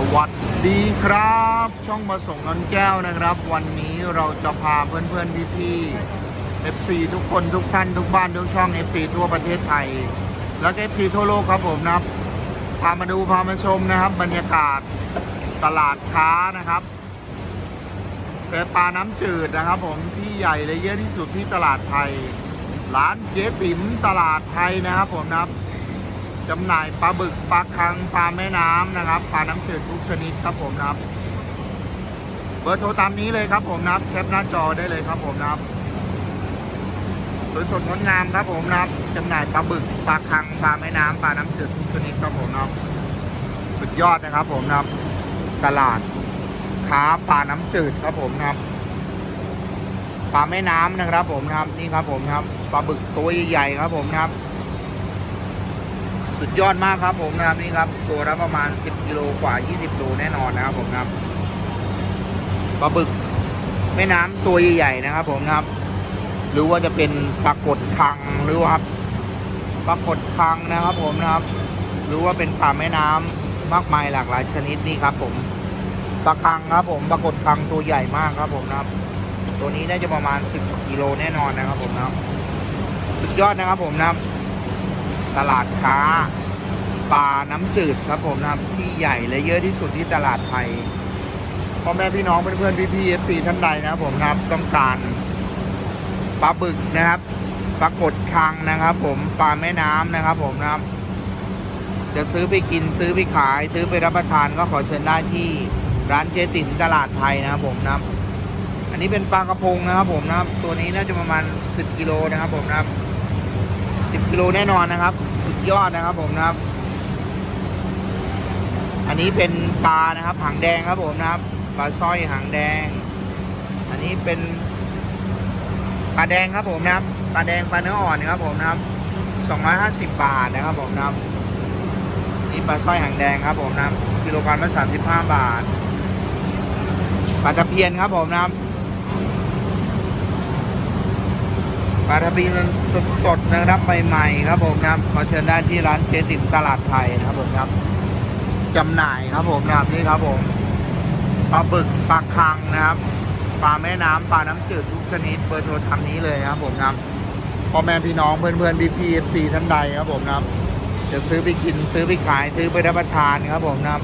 สวัสดีครับ ช่องมาส่งนนแก้วนะครับ วันนี้เราจะพาเพื่อนๆพี่ๆ FC ทุกคนทุกท่านทุกบ้านทุกช่อง FC ทั่วประเทศไทย และ FC ทั่วโลกครับผมนะครับ พามาดูพามาชมนะครับ บรรยากาศตลาดค้านะครับเป็นปลาน้ำจืดนะครับ ผมที่ใหญ่และเยอะที่สุดที่ตลาดไทย ร้านเจ๊ติ๋มตลาดไทยนะครับผมนะครับ จำหน่ายปลาบึกปลาคังปลาแม่น้ำนะครับปลาน้ำจืดทุกชนิดครับผมนะครับ เบอร์โทรตามนี้เลยครับผมนะครับแคปหน้าจอได้เลยครับผมนะครับสวยสดงดงามครับผมนะครับจำหน่ายปลาบึกปลาคังปลาแม่น้ำปลาน้ำจืดทุกชนิดครับผมนะครับ สุดยอดนะครับผมนะครับ ตลาดค้าปลาน้ำจืดครับผมนะครับปลาแม่น้ำนะครับผมนะครับนี่ครับผมนะครับปลาบึกตัวใหญ่ๆครับผมนะครับ สุดยอดมากครับผมนะครับนี่ครับ ตัวละประมาณ 10กิโลกว่า 20โลแน่นอนนะครับผมครับปลาบึกแม่น้ำตัวใหญ่ๆนะครับ ผมครับ หรือว่าจะเป็นปลากดคังหรือว่าครับปลากดคังนะครับ ผมนะครับ หรือว่าเป็นปลาแม่น้ำมากมายหลากหลายชนิดนี่ครับ ผมปลาคังครับ ผมปลากดคังตัวใหญ่มากครับ ผมนะครับ ตัวนี้น่าจะประมาณ 10กิโลแน่นอนนะครับ ผมนะครับสุดยอดนะครับ ผมนะครับ ตลาดค้าปลาน้ำจืดครับผมนะครับที่ใหญ่และเยอะที่สุดที่ตลาดไทยพ่อแม่พี่น้องเพื่อนๆพี่ๆเอฟซีท่านใดนะครับผมนะครับต้องการปลาบึกนะครับปลากดคังนะครับ ผมปลาแม่น้ำนะครับ ผมนะครับ จะซื้อไปกินซื้อไปขาย ซื้อไปรับประทานก็ขอเชิญได้ที่ร้านเจตินตลาดไทยนะครับผมนะครับ อันนี้เป็นปลากระพงนะครับ ผมนะครับ ตัวนี้น่าจะประมาณ 10กิโลนะครับ ผมนะครับ กิโลแน่นอนนะครับสุดยอดนะครับผมนะครับ อันนี้เป็นปลานะครับหางแดงครับผมนะครับปลาสร้อยหางแดง อันนี้เป็นปลาแดงครับผมนะครับปลาแดงปลาเนื้ออ่อนนะครับผมนะครับ 250 บาทนะครับผมนะครับนี่ปลาสร้อยหางแดงครับผมนะครับกิโลกรัมละ35 บาทปลาตะเพียนครับผมนะครับ ปลาทะเบียนสดๆนะครับใหม่ๆครับผมนะครับขอเชิญได้ที่ร้านเจติมตลาดไทยนะครับผมครับจำหน่ายครับผมนะครับนี่ครับผมปลาบึกปลาคังนะครับปลาแม่น้ำปลาน้ำจืดทุกชนิดเบอร์โทรทำนี้เลยนะครับผมนะครับพ่อแม่พี่น้องเพื่อนๆพี่พีเอฟซีท่านใดครับผมนะครับจะซื้อไปกินซื้อไปขายซื้อไปรับประทานครับผมนะครับ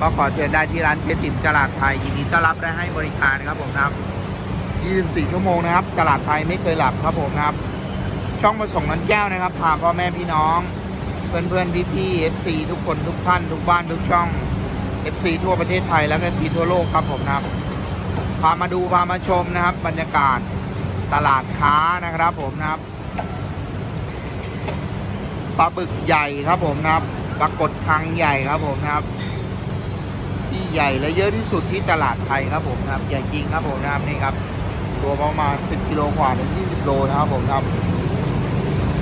ก็ขอเชิญได้ที่ร้านเจติมตลาดไทยยินดีต้อนรับและให้บริการครับผมนะครับ 24 ชั่วโมงนะครับ ตลาดไทยไม่เคยหลับครับผมนะครับ ช่องมาส่งนันแก้วนะครับพาพ่อแม่พี่น้อง เพื่อนเพื่อนพี่พี่เอฟซีทุกคนทุกท่านทุกบ้านทุกช่องเอฟซีทั่วประเทศไทยแล้วก็ทีทั่วโลกครับผมนะครับ พามาดูพามาชมนะครับ บรรยากาศตลาดค้านะครับผมนะครับปลาบึกใหญ่ครับผมนะครับปรากฏครังใหญ่ครับผมนะครับ ที่ใหญ่และเยอะที่สุดที่ตลาดไทยครับผมนะครับใหญ่จริงครับผมนะครับนี่ครับ ตัวประมาณ 10 กิโลกว่าถึง 20 โลนะครับผมครับ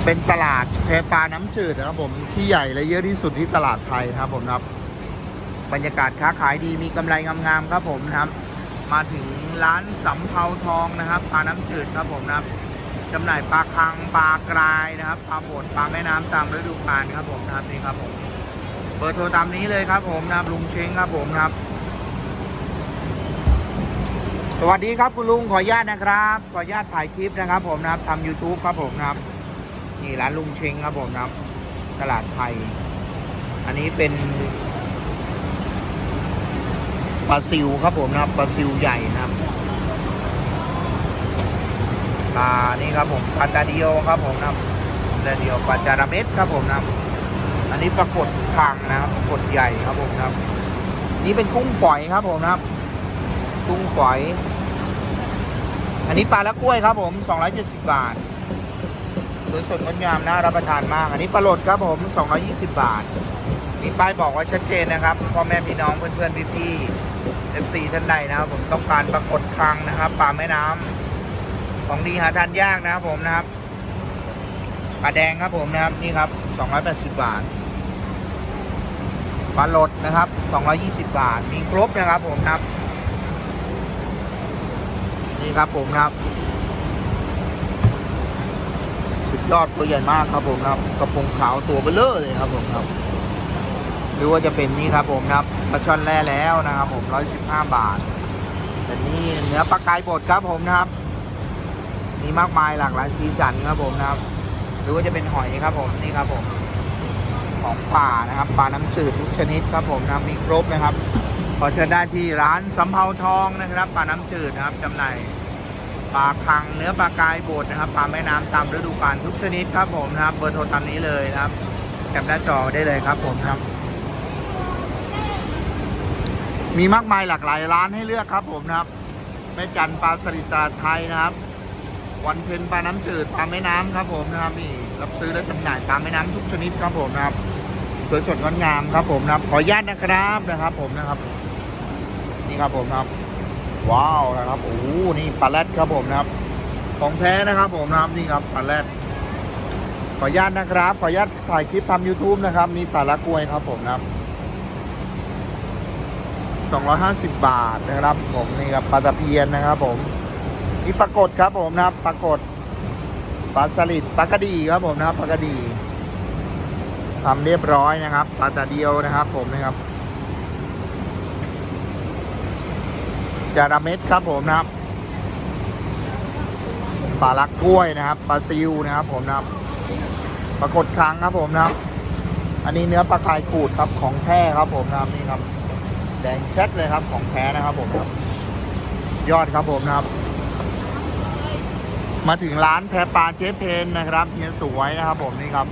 เป็นตลาดแพปลาน้ำจืดนะครับผมที่ใหญ่และเยอะที่สุดที่ตลาดไทยนะครับผมครับ บรรยากาศค้าขายดีมีกำไรงามๆครับผมนะครับ มาถึงร้านสำเภาทองนะครับปลาน้ำจืดครับผมนะครับจำหน่ายปลาคังปลากรายนะครับปลาบดปลาแม่น้ำตามฤดูกาลครับผมนะครับนี่ครับผมเบอร์โทรตามนี้เลยครับผมนะครับลุงเช้งครับผมนะครับ สวัสดีครับคุณลุงขออนุญาตนะครับ ขออนุญาตถ่ายคลิปนะครับ ผมนะครับทำ YouTube ครับผมนะครับ นี่ร้านลุงเชงครับผมนะครับ ตลาดไทย อันนี้เป็นปลาซิวครับผมนะครับปลาซิวใหญ่นะครับปลานี่ครับผมปลาดาเดิโอครับผมนะครับดาดิโอปลาจาระเม็ดครับผมนะครับ อันนี้ปลากดคังนะครับปลากดใหญ่ครับผมนะครับ นี่เป็นกุ้งฝอยครับผมนะครับ กุ้งฝอย อันนี้ปลาละกล้วยครับผม 270 บาทสวยสดงดงามน่ารับประทานมาก อันนี้ปลาโหลดครับผม 220 บาท มีป้ายบอกไว้ชัดเจนนะครับ พ่อแม่พี่น้องเพื่อนๆพี่ๆ FC ท่านใดนะครับผมต้องการปลากดคลังนะครับปลาแม่น้ำของดีหาทานยากนะครับผมนะครับปลาแดงครับผมนะครับนี่ครับ 280 บาทปลาโหลดนะครับ 220 บาท มีครบนะครับผมนะครับ นี่ครับผมครับ สุดยอดตัวใหญ่มากครับผมครับ กระพงขาวตัวเบลเลอร์เลยครับผมครับ หรือว่าจะเป็นนี่ครับผมครับปลาช่อนแร่แล้วนะครับ ผมร้อยสิบห้าบาท แต่นี่เนื้อปลากายบดครับผมนะครับ มีมากมายหลากหลายสีสันครับผมนะครับ หรือว่าจะเป็นหอยครับผมนี่ครับผม ของป่านะครับปลาน้ำจืดทุกชนิดครับผมนะมีครบนะครับ ขอเชิญได้ที่ร้านสำเภาทองนะครับปลาน้ำจืดนะครับจำหน่ายปลาคังเนื้อปลากายบดนะครับปลาแม่น้ำตามฤดูกาลทุกชนิดครับผมนะครับ เบอร์โทรตามนี้เลยนะครับแคปหน้าจอได้เลยครับผมครับ มีมากมายหลากหลายร้านให้เลือกครับผมนะครับแม่จันปลาสลิดตาไทยนะครับ วันเพ็ญปลาน้ำจืดปลาแม่น้ำครับผมนะครับนี่รับซื้อและจำหน่ายปลาแม่น้ำทุกชนิดครับผมนะครับสวยสดงดงามครับผมนะครับ ขออนุญาตนะครับนะครับผมนะครับ นี่ครับผมครับ ว้าวนะครับโอ้โหนี่ปลาแรดครับผมนะครับ ของแท้นะครับผมนะครับนี่ครับปลาแรดขออนุญาตนะครับ ขออนุญาตถ่ายคลิปทำ YouTube นะครับนี่ปลาละกล้วยครับผมนะครับ 250 บาทนะครับ ผมนี่ครับปลาตะเพียนนะครับ ผมนี่ปลากดครับผมนะครับปลากดปลาสลิดปลากระดีครับผมนะครับปลากระดีทำเรียบร้อยนะครับปลาตะเดียวนะครับ ผมนะครับ จาระเม็ดครับผมนะครับปลาลักกล้วยนะครับปลาซิวนะครับ ผมนะครับปลากดครั้งครับผมนะครับ อันนี้เนื้อปลากายขูดครับของแท้ครับผมนะครับนี่ครับ แดงแชทเลยครับของแท้นะครับผมครับ ยอดครับผมนะครับ มาถึงร้านแพปลาเจ๊เพนนะครับเฮียสวยนะครับ ผมนี่ครับ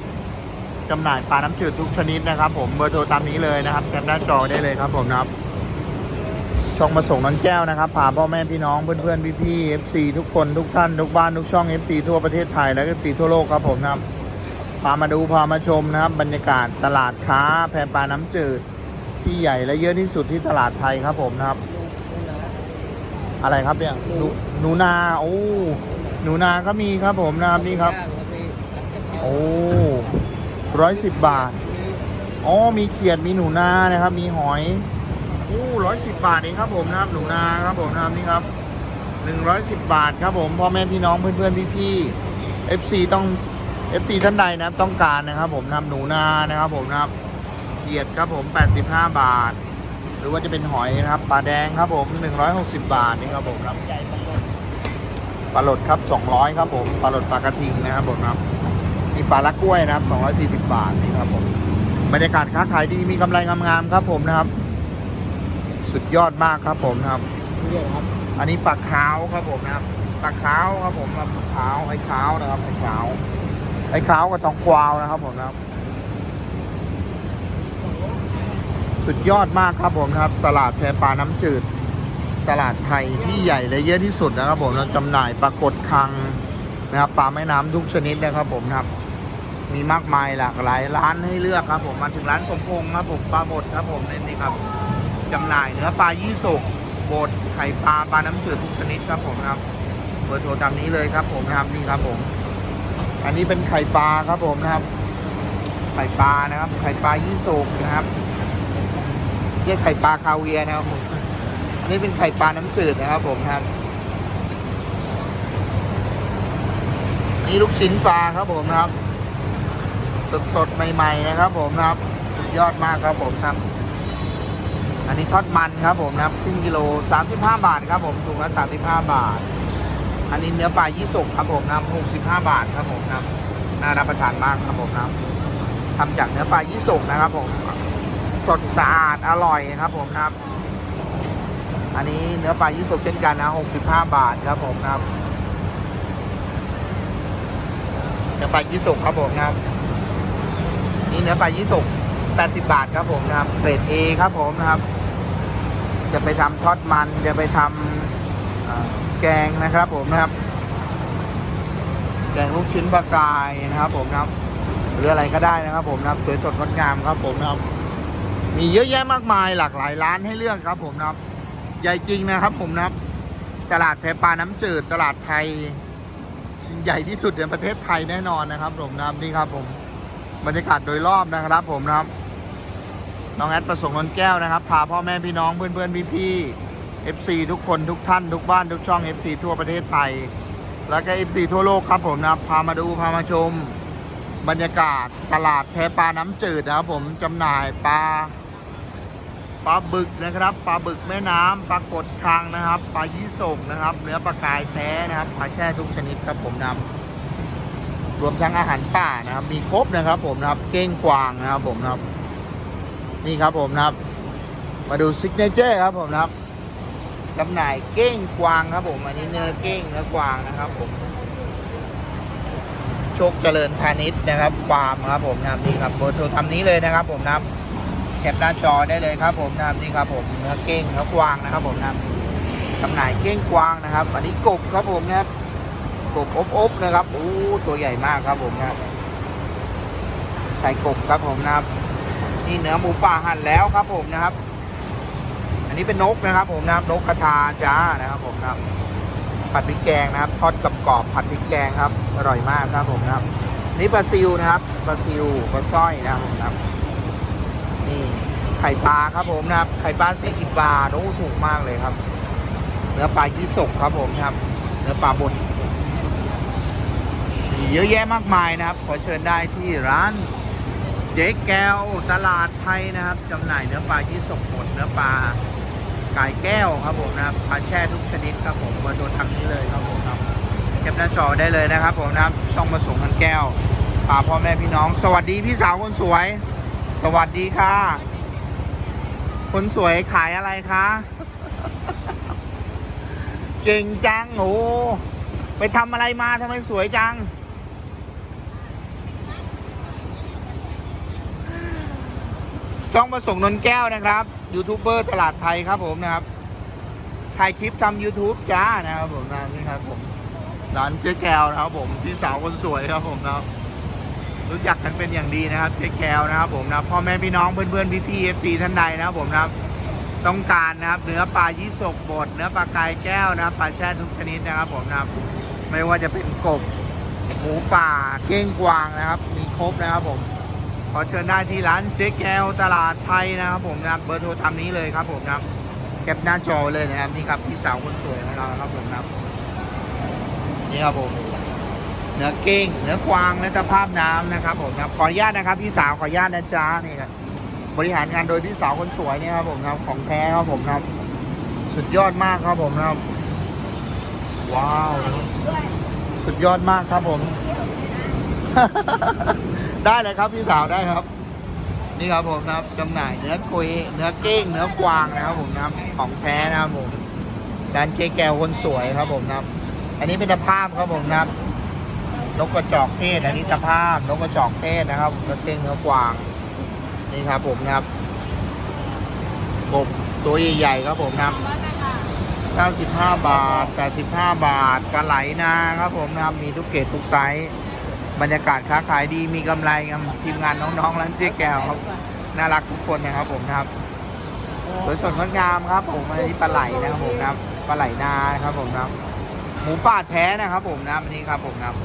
จำหน่ายปลาน้ำจืดทุกชนิดนะครับ ผมเบอร์โทรตามนี้เลยนะครับแคปหน้าจอได้เลยครับผมนะครับ ช่องมาส่งน้องแก้วนะครับพาพ่อแม่พี่น้องเพื่อนๆพี่ๆ FC ทุกคนทุกท่านทุกบ้านทุกช่อง FC ทั่วประเทศไทยและ FC ทั่วโลกครับผมนะครับพามาดูพามาชมนะครับ บรรยากาศตลาดค้าแพปลาน้ำจืด ที่ใหญ่และเยอะที่สุดที่ตลาดไทยครับผมนะครับ อะไรครับเนี่ยหนูหนูนาโอ้หนูนาก็มีครับผมนะครับนี่ครับ โอ้ร้อยสิบบาทอ๋อมีเขียดมีหนูนานะครับ มีหอย อ้ร้อยสิบบาทเองครับผมนะครับหนูนาครับผมนะครับนี่ครับหนึ่งร้อยสิบบาทครับผมพ่อแม่พี่น้องเพื่อนเพื่อนพี่พี่เอฟซีต้องเอฟซีท่านใดนะครับต้องการนะครับผมทำหนูนานะครับผมนะครับเขียดครับผม85บห้าบาท หรือว่าจะเป็นหอยนะครับปลาแดงครับผม160บาทนี่ครับผมครับปลาหลดครับ200ครับผมปลาหลดปลากระทิงนะครับผมครับมีปลาละกล้วยนะครับ240บาทนี่ครับผมบรรยากาศค้าขายดีมีกำไรงามๆครับผมนะครับ สุดยอดมากครับผมนะครับ อันนี้ปลาขาวครับผมนะครับปลาขาวครับผมครับปลาขาวไอ้ขาวนะครับไอ้ขาวไอ้ขาวกับตองกวาวนะครับผมนะครับ สุดยอดมากครับผมครับ ตลาดแพปลาน้ำจืด ตลาดไทยที่ใหญ่และเยอะที่สุดนะครับ ผมเราจำหน่ายปลากดคังนะครับปลาแม่น้ำทุกชนิดนะครับผมครับ มีมากมายหลากหลายร้านให้เลือกครับ ผมมาถึงร้านสมพงษ์ครับผมปลาบดครับผมนี่นี่ครับ จำหน่ายเนื้อปลายี่สกบดไข่ปลาปลาน้ำจืดทุกชนิดครับผมครับเบอร์โทรตามนี้เลยครับผมนะครับนี่ครับผม อันนี้เป็นไข่ปลาครับผมนะครับ ไข่ปลานะครับ ไข่ปลายี่สกนะครับเรียกไข่ปลาคาเวียนะครับผมอันนี้เป็นไข่ปลาน้ำจืดนะครับผมครับนี่ลูกชิ้นปลาครับผมนะครับ สดสดๆใหม่ ๆ นะครับผมนะครับ สุดยอดมากครับผมครับ อันนี้ทอดมันครับผมนะครับครึ่งกิโล35 บาทครับผมถุงละ35 บาท อันนี้เนื้อปลายี่สกครับผมนะครับ65 บาทครับผมนะครับน่ารับประทานมากครับผมนะทำจากเนื้อปลายี่สกนะครับผมสดสะอาดอร่อยครับผมนะครับ อันนี้เนื้อปลายี่สกเช่นกันนะ65 บาทครับผมนะครับเนื้อปลายี่สกครับผมนะครับนี่เนื้อปลายี่สก 80 บาทครับผมนะครับเกรด A ครับผมนะครับ จะไปทำทอดมัน จะไปทำแกงนะครับผมนะครับ แกงลูกชิ้นปลากายนะครับผมนะครับ หรืออะไรก็ได้นะครับ ผมนะครับสวยสดงดงามครับผมนะครับ มีเยอะแยะมากมายหลากหลายร้านให้เลือกครับ ผมนะครับ ใหญ่จริงนะครับ ผมนะครับ ตลาดแพปลาน้ำจืดตลาดไทยใหญ่ที่สุดในประเทศไทยแน่นอนนะครับ ผมนะครับนี่ครับผมบรรยากาศโดยรอบนะครับผมนะครับ น้องแอดประสงค์นนแก้วนะครับ พาพ่อแม่พี่น้องเพื่อนเพื่อนพี่พี่ FC ทุกคนทุกท่าน ทุกบ้านทุกช่อง FC ทั่วประเทศไทย แล้วก็ FC ทั่วโลกครับผมนะพามาดูพามาชม บรรยากาศตลาดแพปลาน้ำจืดนะครับผมจำหน่ายปลาปลาบึกนะครับปลาบึกแม่น้ำปลากดคังนะครับปลายี่สกนะครับ เนื้อปลากายแท้นะครับปลาแช่ทุกชนิดครับผมนำรวมทั้งอาหารป่านะครับ มีครบนะครับผมนะครับ เก้งกวางนะครับผมนะครับ นี่ครับผมนะครับ มาดูซิกเนเจอร์ครับผมนะครับจำหน่ายเก้งกวางครับผม อันนี้เนื้อเก้งเนื้อกวางนะครับผมโชคเจริญพาณิชย์นะครับฟาร์มครับผมนะครับนี่ครับเบอร์โทรตามนี้เลยนะครับ ผมนะครับแคปหน้าจอได้เลยครับ ผมนะครับนี่ครับผมเนื้อเก้งเนื้อกวางนะครับ ผมนะครับจำหน่ายเก้งกวางนะครับ อันนี้กบครับผมนะครับกบอบๆนะครับโอ้ตัวใหญ่มากครับผมนะครับใส่กบครับผมนะครับ นี่เนื้อหมูป่าหั่นแล้วครับผมนะครับ อันนี้เป็นนกนะครับ ผมนะครับนกกระทาจ้านะครับผมนะครับผัดพริกแกงนะครับทอดกับกรอบผัดพริกแกงครับอร่อยมากครับผมนะครับ นี่ปลาซิวนะครับปลาซิวปลาสร้อยนะครับผมนะครับ นี่ไข่ปลาครับผมนะครับ ไข่ปลา40 บาทโอ้ถูกมากเลยครับ เนื้อปลายี่สกครับผมนะครับ เนื้อปลาบดเยอะแยะมากมายนะครับ ขอเชิญได้ที่ร้าน จ๊แก้วตลาดไทยนะครับจำหน่ายเนื้อปลายี่สกหมดเนื้อปลาไก่แก้วครับผมนะครับปลาแช่ทุกชนิดครับผมมาโดนทางนี้เลยครับผมครับเก็บหน้าจอได้เลยนะครับผมนะครับต้องมาส่งกันแก้วพาพ่อแม่พี่น้อง สวัสดีพี่สาวคนสวย สวัสดีค่ะ คนสวยขายอะไรคะเก่งจังโอ้ไปทำอะไรมาทำไมสวยจัง ช่องประสงค์นนแก้วนะครับยูทูบเบอร์ตลาดไทยครับผมนะครับถ่ายคลิปทำ YouTube จ้านะครับผมนะนี่ครับผมร้านเจ๊แก้วนะครับผมพี่สาวคนสวยครับผมนะครับรู้จักกันเป็นอย่างดีนะครับเจ๊แก้วนะครับผมนะพ่อแม่พี่น้องเพื่อนเพื่อนพี่พี่เอฟซีท่านใดนะครับผมนะครับต้องการนะครับเนื้อปลายี่สกบดเนื้อปลากายแก้วนะครับปลาแช่ทุกชนิดนะครับผมนะครับไม่ว่าจะเป็นกบหมูป่าเก้งกวางนะครับ มีครบนะครับผม ขอเชิญได้ที่ร้านเจ๊แก้วตลาดไทยนะครับผมนะครับเบอร์โทรตามนี้เลยครับผมนะครับแคปหน้าจอเลยนะครับนี่ครับพี่สาวคนสวยของเราครับผมนะครับนี่ครับผมเนื้อเก้งเนื้อกวางและตะภาพน้ำนะครับผมนะครับขออนุญาตนะครับพี่สาวขออนุญาตนะจ๊ะนี่ครับบริหารงานโดยพี่สาวคนสวยเนี่ยครับผมนะครับของแท้ครับผมนะครับ สุดยอดมากครับผมนะครับ ว้าว สุดยอดมากครับผม ได้เลยครับพี่สาวได้ครับ นี่ครับผมนะครับจำหน่ายเนื้อกุยเนื้อเก้งเนื้อกวางนะครับผมนะครับของแท้นะครับผมร้านเจ๊แก้วคนสวยครับผมนะครับ อันนี้เป็นตะภาพครับผมนะครับนกกระจอกเทศ อันนี้ตะภาพนกกระจอกเทศนะครับเนื้อเก้งเนื้อกวาง นี่ครับผมนะครับกบตัวใหญ่ๆครับผมนะครับ95 บาท 85 บาทกระไหลนาครับผมนะครับ มีทุกเกรดทุกไซส์ บรรยากาศค้าขายดีมีกำไรครับทีมงานน้องๆร้านเจ๊แก้วครับ น่ารักทุกคนนะครับผมนะครับสวยสดงดงามครับ ผมอันนี้ปลาไหลนะครับผมนะครับปลาไหลนาครับผมนะครับหมูป่าแท้นะครับ ผมนะอันนี้ครับผมนะครับ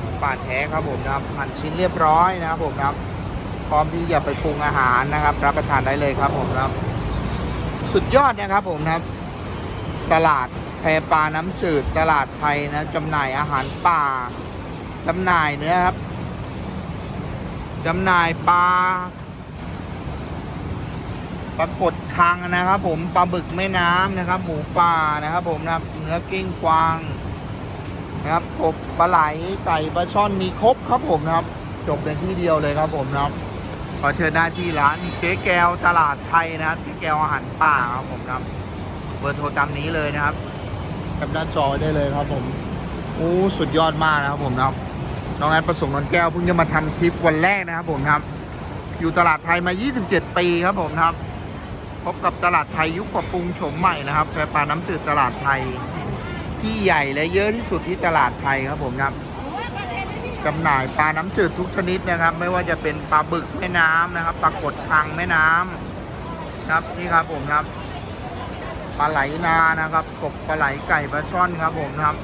หมูป่าแท้ครับผมนะครับหั่นชิ้นเรียบร้อยนะครับผมนะครับพร้อมที่จะไปปรุงอาหารนะครับ รับประทานได้เลยครับผมนะครับ สุดยอดนะครับผมนะครับ ตลาดแพปลาน้ำจืดตลาดไทยนะจำหน่ายอาหารป่า จำหน่ายเนื้อครับจำหน่ายปลาปลากดคังนะครับ ผมปลาบึกแม่น้ำนะครับ หมูป่านะครับ ผมนะครับเนื้อกิ้งกวางนะครับกบปลาไหลไก่ปลาช่อนมีครบครับผมนะครับ จบในที่เดียวเลยครับผมนะครับขอเชิญได้ที่ร้านเจ๊แก้วตลาดไทยนะครับเจ๊แก้วอาหารป่าครับผมครับเบอร์โทรตามนี้เลยนะครับกับด้าจอได้เลยครับผมโอ้สุดยอดมากนะครับผมนะครับ น้องแอดประสงค์นนแก้วเพิ่งจะมาทำคลิปวันแรกนะครับผมครับ อยู่ตลาดไทยมา 27 ปีครับผมครับ พบกับตลาดไทยยุคปรับปรุงโฉมใหม่นะครับแพปลาน้ำจืดตลาดไทย ที่ใหญ่และเยอะที่สุดที่ตลาดไทยครับผมครับจำหน่ายปลาน้ำจืดทุกชนิดนะครับ ไม่ว่าจะเป็นปลาบึกแม่น้ำนะครับปลากดทางแม่น้ำครับนี่ครับผมครับปลาไหลนานะครับกบปลาไหลไก่ปลาช่อนครับผมครับ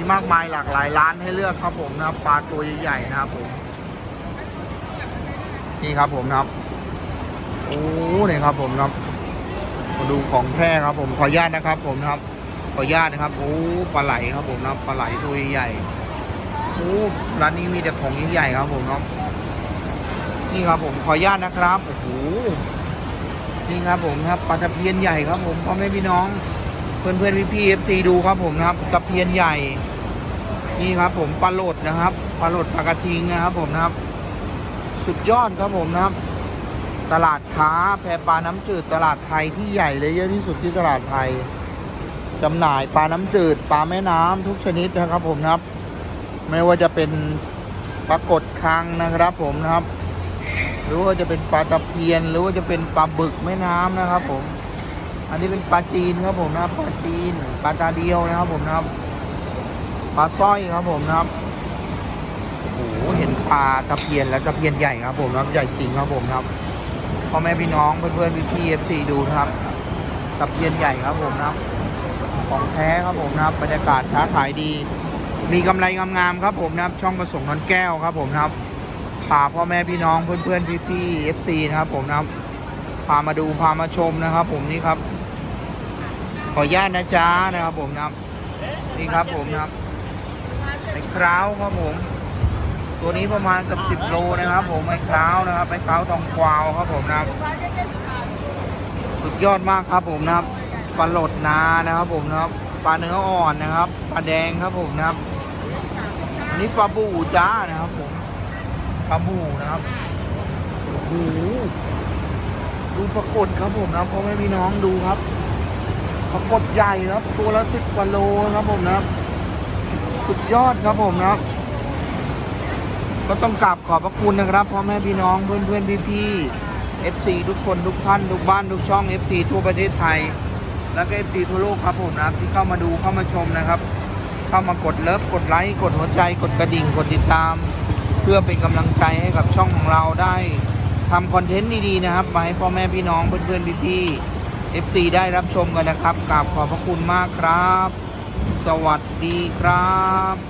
มีมากมายหลากหลายร้านให้เลือกครับผมนะครับปลาตัวใหญ่ๆนะครับผมนี่ครับผมนะครับโอ้เนี่ยครับผมนะครับมาดูของแท้ครับผมขออนุญาตนะครับ ผมนะครับ ขออนุญาตนะครับโอ้ปลาไหลครับผมนะปลาไหลตัวใหญ่โอ้ร้านนี้มีแต่ของใหญ่ๆครับผมนะนี่ครับผมขออนุญาตนะครับโอ้โหนี่ครับผมครับปลาตะเพียนใหญ่ครับผมพ่อแม่พี่น้อง เพื่อนเพื่อนพี่พี่เอฟซีดูครับผมนะครับตะเพียนใหญ่ นี่ครับผมปลาโหลดนะครับปลาโหลดปลากระทิงนะครับ ผมนะครับ สุดยอดครับผมนะครับ ตลาดค้าแพปลาน้ำจืดตลาดไทยที่ใหญ่เลยเยอะที่สุดที่ตลาดไทยจำหน่ายปลาน้ำจืดปลาแม่น้ำทุกชนิดนะครับ ผมนะครับ ไม่ว่าจะเป็นปลากดคังนะครับ ผมนะครับ หรือว่าจะเป็นปลาตะเพียน หรือว่าจะเป็นปลาบึกแม่น้ำนะครับ ผม อันนี้เป็นปลาจีนครับผมนะครับปลาจีนปลาตาเดียวนะครับ ผมนะครับ ปลาสร้อยครับผมนะครับโอ้โหเห็นปลาตะเพียนและตะเพียนใหญ่ครับผมนะครับใหญ่จริงครับผมครับพ่อแม่พี่น้องเพื่อนๆพี่พี่เอฟซีดูนะครับตะเพียนใหญ่ครับผมนะครับ ของแท้ครับผมนะครับบรรยากาศค้าขายดี มีกำไรงามๆครับผมนะครับ ช่องประสงค์นนแก้วครับผมนะครับพาพ่อแม่พี่น้องเพื่อนๆพี่พี่เอฟซีนะครับผมนะครับพามาดูพามาชมนะครับ ผมนี่ครับ ขออนุญาตนะจ๊ะนะครับผมนะครับนี่ครับผมนะครับ ไอ้คราวครับผม ตัวนี้ประมาณเกับสิบโลนะครับ ผมไอ้คราวนะครับไอ้คราวทองกวาวครับผมนะครับสุดยอดมากครับผมนะครับปลาหลดนานะครับ ผมนะครับปลาเนื้ออ่อนนะครับปลาแดงครับผมนะครับอันนี้ปลาบูจ้านะครับผมปลาบูนะครับโอ้โหดูปรากฏครับผมนะครับพ่อแม่พี่น้องดูครับปรากฏใหญ่นะครับ ตัวละสิบกว่าโลครับผมนะครับ สุดยอดครับผมนะครับก็ต้องกราบขอบพระคุณนะครับพ่อแม่พี่น้องเพื่อนเพื่อนพี่พี่ๆ FC ทุกคนทุกท่านทุกบ้านทุกช่อง FC ทั่วประเทศไทย แล้วก็ FC ทั่วโลกครับผมนะครับที่เข้ามาดูเข้ามาชมนะครับ เข้ามากดเลิฟกดไลค์กดหัวใจกดกระดิ่งกดติดตาม เพื่อเป็นกำลังใจให้กับช่องของเราได้ทำคอนเทนต์ดีๆนะครับมาให้พ่อแม่พี่น้องเพื่อนๆพี่ๆ FC ได้รับชมกันนะครับกราบขอบพระคุณมากครับ สวัสดีครับ